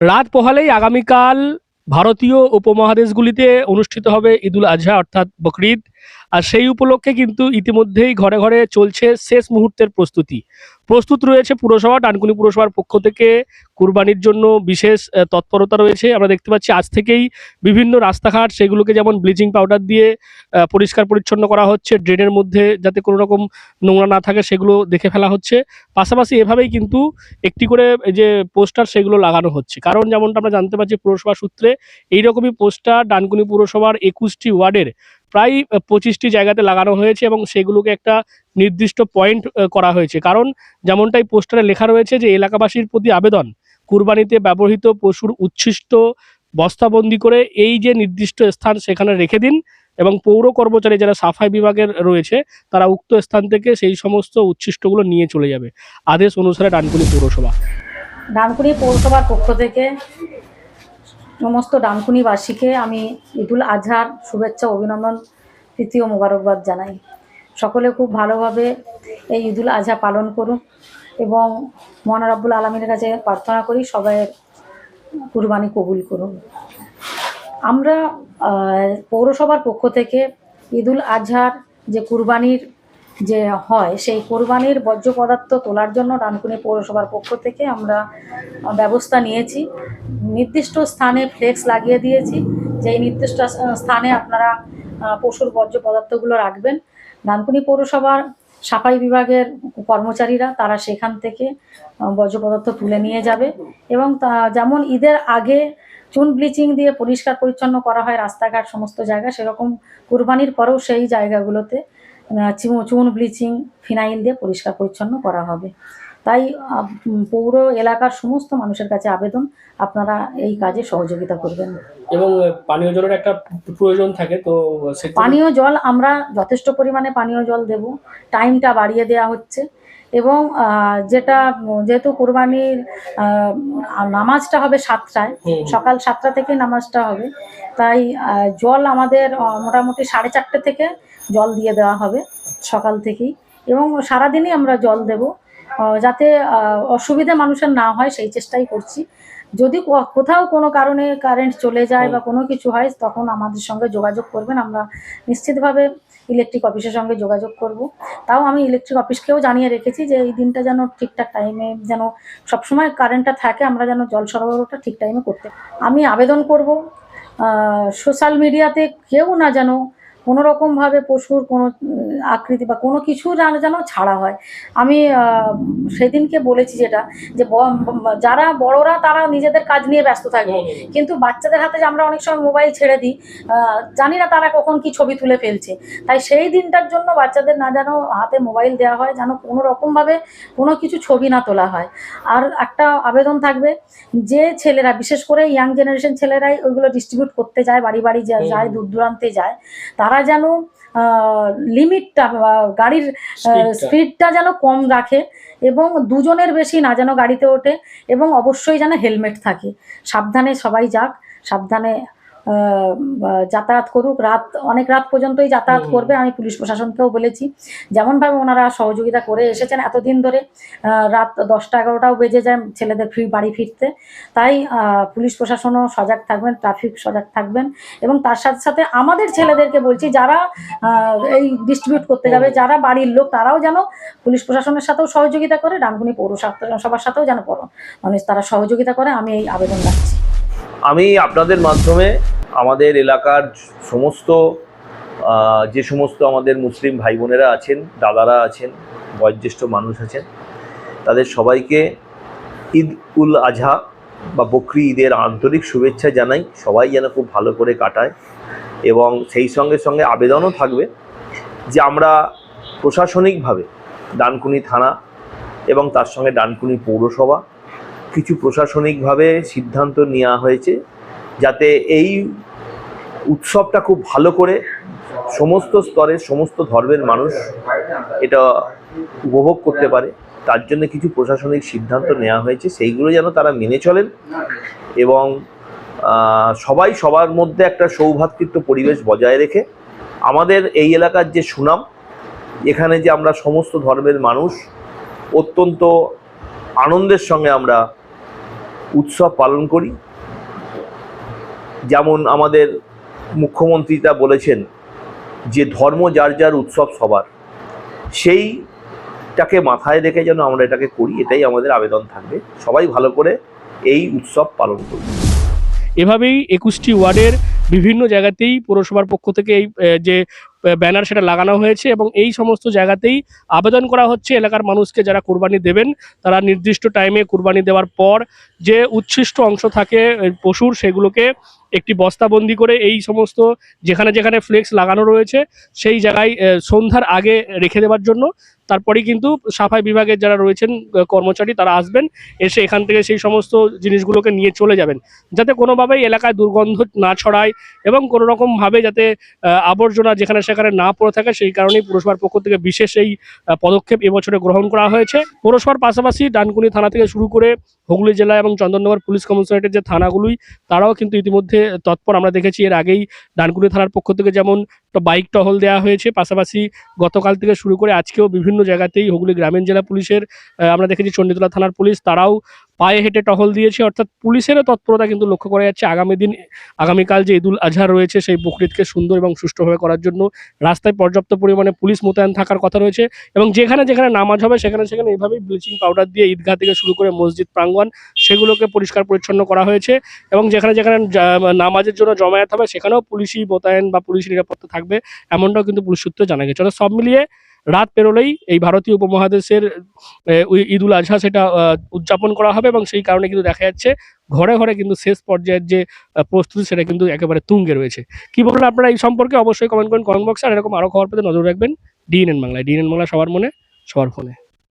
রাত পোহালেই আগামীকাল ভারতীয় উপমহাদেশগুলিতে অনুষ্ঠিত হবে ঈদুল আজহা অর্থাৎ বকরিদ। আর সেই উপলক্ষে কিন্তু ইতিমধ্যেই ঘরে ঘরে চলছে শেষ মুহূর্তের প্রস্তুতি। প্রস্তুত রয়েছে পুরসভা, ডানকুনি পুরসভার পক্ষ থেকে কুরবানির জন্য বিশেষ তৎপরতা রয়েছে। আমরা দেখতে পাচ্ছি আজ থেকেই বিভিন্ন রাস্তাঘাট সেগুলোকে যেমন ব্লিচিং পাউডার দিয়ে পরিষ্কার পরিচ্ছন্ন করা হচ্ছে। ড্রেনের মধ্যে যাতে কোনো রকম নোংরা না থাকে সেগুলো দেখে ফেলা হচ্ছে। পাশাপাশি এভাবেই কিন্তু একটি করে যে পোস্টার সেগুলো লাগানো হচ্ছে। কারণ যেমনটা আমরা জানতে পারছি পুরসভা সূত্রে, এইরকমই পোস্টার ডানকুনি পুরসভার একুশটি ওয়ার্ডের প্রায় পঁচিশটি জায়গাতে লাগানো হয়েছে এবং সেগুলোকে একটা নির্দিষ্ট পয়েন্ট করা হয়েছে। কারণ যেমনটাই পোস্টারে লেখা রয়েছে যে, এলাকাবাসীর প্রতি আবেদন, কুরবানিতে ব্যবহৃত পশুর উচ্ছিষ্ট বস্তাবন্দি করে এই যে নির্দিষ্ট স্থান সেখানে রেখে দিন এবং পৌর কর্মচারী যারা সাফাই বিভাগের রয়েছে, তারা উক্ত স্থান থেকে সেই সমস্ত উচ্ছিষ্টগুলো নিয়ে চলে যাবে। আদেশ অনুসারে ডানকুনি পৌরসভা। ডানকুনি পৌরসভার পক্ষ থেকে সমস্ত ডানকুনিবাসীকে আমি ঈদুল আজহার শুভেচ্ছা, অভিনন্দন তৃতীয় মোবারকবাদ জানাই। সকলে খুব ভালোভাবে এই ঈদুল আজহা পালন করুন এবং মহান রাব্বুল আলমীর কাছে প্রার্থনা করি সবাই কুরবানি কবুল করুন আমরা পৌরসভার পক্ষ থেকে ঈদুল আজহার যে কুরবানির যে হয়, সেই কোরবানির বর্জ্য পদার্থ তোলার জন্য ডানকুনি পৌরসভার পক্ষ থেকে আমরা ব্যবস্থা নিয়েছি। নির্দিষ্ট স্থানে ফ্লেক্স লাগিয়ে দিয়েছি। যে নির্দিষ্ট স্থানে আপনারা পশুর বর্জ্য পদার্থগুলো রাখবেন, ডানকুনি পৌরসভার সাফাই বিভাগের কর্মচারীরা তারা সেখান থেকে বর্জ্য পদার্থ তুলে নিয়ে যাবে এবং যেমন ঈদের আগে চুন ব্লিচিং দিয়ে পরিষ্কার পরিচ্ছন্ন করা হয় রাস্তাঘাট, সমস্ত জায়গা, সেরকম কুরবানির পরেও সেই জায়গাগুলোতে চুন ব্লিচিং ফিনাইল দিয়ে পরিষ্কার পরিচ্ছন্ন করা হবে। তাই পৌর এলাকার সমস্ত মানুষের কাছে আবেদন আপনারা এই কাজে সহযোগিতা করবেন। এবং পানীয় জলের একটা প্রয়োজন থাকে তো পানীয় জল আমরা যথেষ্ট পরিমাণে পানীয় জল দেব। টাইমটা বাড়িয়ে দেওয়া হচ্ছে। এবং যেটা যেহেতু কোরবানির নামাজটা হবে সাতটায় সকাল সাতটা থেকে নামাজটা হবে। তাই জল আমাদের মোটামুটি সাড়ে চারটে থেকে জল দিয়ে দেওয়া হবে সকাল থেকেই। এবং সারাদিনই আমরা জল দেব। যাতে অসুবিধে মানুষের না হয় সেই চেষ্টাই করছি। যদি কোথাও কোনো কারণে কারেন্ট চলে যায় বা কোনো কিছু হয় তখন আমাদের সঙ্গে যোগাযোগ করবেন। আমরা নিশ্চিতভাবে ইলেকট্রিক অফিসের সঙ্গে যোগাযোগ করব। তাও আমি ইলেকট্রিক অফিসকেও জানিয়ে রেখেছি যে এই দিনটা যেন ঠিকঠাক টাইমে যেন সবসময় কারেন্টটা থাকে, আমরা যেন জল সরবরাহটা ঠিক টাইমে করতে আমি আবেদন করব সোশ্যাল মিডিয়াতে কেউ না যেন কোনো রকমভাবে পশুর কোনো আকৃতি বা কোনো কিছু যেন যেন ছাড়া হয়। আমি সেদিনকে বলেছি যেটা যে যারা বড়রা তারা নিজেদের কাজ নিয়ে ব্যস্ত থাকবে কিন্তু বাচ্চাদের হাতে যে আমরা অনেক সময় মোবাইল ছেড়ে দিই জানি না তারা কখন কি ছবি তুলে ফেলছে। তাই সেই দিনটার জন্য বাচ্চাদের না যেন হাতে মোবাইল দেওয়া হয় যেন কোনো রকমভাবে কোনো কিছু ছবি না তোলা হয়। আর একটা আবেদন থাকবে যে ছেলেরা বিশেষ করে ইয়াং জেনারেশন ছেলেরাই ওইগুলো ডিস্ট্রিবিউট করতে যায় বাড়ি বাড়ি। যায় দূর দূরান্তে যায় তারা যেন লিমিটটা গাড়ির স্পিডটা যেন কম রাখে এবং দুজনের বেশি না যেন গাড়িতে ওঠে এবং অবশ্যই যেন হেলমেট থাকে। সাবধানে সবাই যাক সাবধানে যাতায়াত করুক। রাত অনেক রাত পর্যন্তই যাতায়াত করবে আমি পুলিশ প্রশাসনকেও বলেছি। যেমনভাবে ওনারা সহযোগিতা করে এসেছেন এতদিন ধরে রাত দশটা এগারোটাও বেজে যায় ছেলেদের ফির বাড়ি ফিরতে। তাই পুলিশ প্রশাসনও সজাগ থাকবেন ট্রাফিক সজাগ থাকবেন এবং তার সাথে সাথে আমাদের ছেলেদেরকে বলছি যারা এই ডিস্ট্রিবিউট করতে যাবে যারা বাড়ির লোক তারাও যেন পুলিশ প্রশাসনের সাথেও সহযোগিতা করে ডানকুনি পৌরসভার সাথেও যেন মানে তারা সহযোগিতা করে আমি এই আবেদন রাখছি। আমি আপনাদের মাধ্যমে আমাদের এলাকার সমস্ত যে সমস্ত আমাদের মুসলিম ভাই বোনেরা আছেন, দাদারা আছেন, বয়োজ্যেষ্ঠ মানুষ আছেন, তাদের সবাইকে ঈদ উল আজহা বা বকরি ঈদের আন্তরিক শুভেচ্ছা জানাই। সবাই যেন খুব ভালো করে কাটায় এবং সেই সঙ্গে সঙ্গে আবেদনও থাকবে যে আমরা প্রশাসনিকভাবে ডানকুনি থানা এবং তার সঙ্গে ডানকুনি পৌরসভা কিছু প্রশাসনিকভাবে সিদ্ধান্ত নেওয়া হয়েছে। যাতে এই উৎসবটা খুব ভালো করে সমস্ত স্তরের, সমস্ত ধর্মের মানুষ এটা উপভোগ করতে পারে। তার জন্য কিছু প্রশাসনিক সিদ্ধান্ত নেওয়া হয়েছে। সেইগুলো যেন তারা মেনে চলেন এবং সবাই সবার মধ্যে একটা সৌভাতৃত্ব পরিবেশ বজায় রেখে আমাদের এই এলাকার যে সুনাম, এখানে যে আমরা সমস্ত ধর্মের মানুষ, অত্যন্ত আনন্দের সঙ্গে আমরা উৎসব পালন করি। যেমন আমাদের মুখ্যমন্ত্রীটা বলেছেন যে ধর্ম যার যার উৎসব সবার, সেইটাকে মাথায় রেখে যেন আমরা এটাকে করি, এটাই আমাদের আবেদন থাকবে। সবাই ভালো করে এই উৎসব পালন করি এভাবেই একুশটি ওয়ার্ডের বিভিন্ন জায়গাতেই পুরসভার পক্ষ থেকে এই যে ব্যানার সেটা লাগানো হয়েছে এবং এই সমস্ত জায়গাতেই আবেদন করা হচ্ছে। এলাকার মানুষকে যারা কোরবানি দেবেন, তারা নির্দিষ্ট টাইমে কোরবানি দেওয়ার পর যে উচ্ছিষ্ট অংশ থাকে পশুর, সেগুলোকে একটি বস্তাবন্দি করে এই সমস্ত যেখানে যেখানে ফ্লেক্স লাগানো রয়েছে, সেই জায়গায় সন্ধ্যার আগে রেখে দেওয়ার জন্য। তারপরেই কিন্তু সাফাই বিভাগের যারা রয়েছেন কর্মচারী, তারা আসবেন, এসে এখান থেকে সেই সমস্ত জিনিসগুলোকে নিয়ে চলে যাবেন। যাতে কোনোভাবেই এলাকায় দুর্গন্ধ না ছড়ায় এবং কোনো রকমভাবে যাতে আবর্জনা যেখানে সেখানে না পড়ে থাকে, সেই কারণেই পুরসভার পক্ষ থেকে বিশেষ এই পদক্ষেপ এবছরে গ্রহণ করা হয়েছে। পৌরসভার পাশাপাশি ডানকুনি থানা থেকে শুরু করে হুগলি জেলা এবং চন্দননগর পুলিশ কমিশনারেটের যে থানাগুলোই, তারাও কিন্তু ইতিমধ্যে তৎপর আমরা দেখেছি এর আগেই ডানকুনি থানার পক্ষ থেকে যেমন একটা বাইক টহল দেওয়া হয়েছে। পাশাপাশি গতকাল থেকে শুরু করে আজকেও বিভিন্ন জায়গাতেই হুগলি গ্রামীণ জেলা পুলিশের আমরা দেখেছি চণ্ডীতলা থানার পুলিশ, তারাও পায়ে হেঁটে টহল দিয়েছে। অর্থাৎ পুলিশেরও তৎপরতা কিন্তু লক্ষ্য করা যাচ্ছে আগামী দিন, আগামীকাল যে ঈদুল আজহা রয়েছে, সেই বকরিদকে সুন্দর এবং সুষ্ঠুভাবে করার জন্য রাস্তায় পর্যাপ্ত পরিমাণে পুলিশ মোতায়েন থাকার কথা রয়েছে এবং যেখানে যেখানে নামাজ হবে, সেখানে সেখানে এইভাবেই ব্লিচিং পাউডার দিয়ে ঈদগাহ থেকে শুরু করে মসজিদ প্রাঙ্গণ সেগুলোকে পরিষ্কার পরিচ্ছন্ন করা হয়েছে এবং যেখানে যেখানে নামাজের জন্য জমায়েত হবে, সেখানেও পুলিশি মোতায়েন বা পুলিশ নিরাপত্তা থাকবে। এমনটাও কিন্তু পুলিশ সূত্রে জানা গেছে। সব মিলিয়ে রাত পেরোলেই এই ভারতীয় উপমহাদেশের ঈদ উল আজহা সেটা উদযাপন করা হবে এবং সেই কারণে কিন্তু দেখা যাচ্ছে ঘরে ঘরে কিন্তু শেষ পর্যায়ের যে প্রস্তুতি সেটা কিন্তু একেবারে তুঙ্গে রয়েছে। কি বলবেন আপনারা এই সম্পর্কে? অবশ্যই কমেন্ট করেন কমেন্ট বক্সে আর এরকম আরও খবর পেতে নজর রাখবেন ডিএনএন বাংলায়। ডিএনএন বাংলা সবার মনে, সবার ফোনে।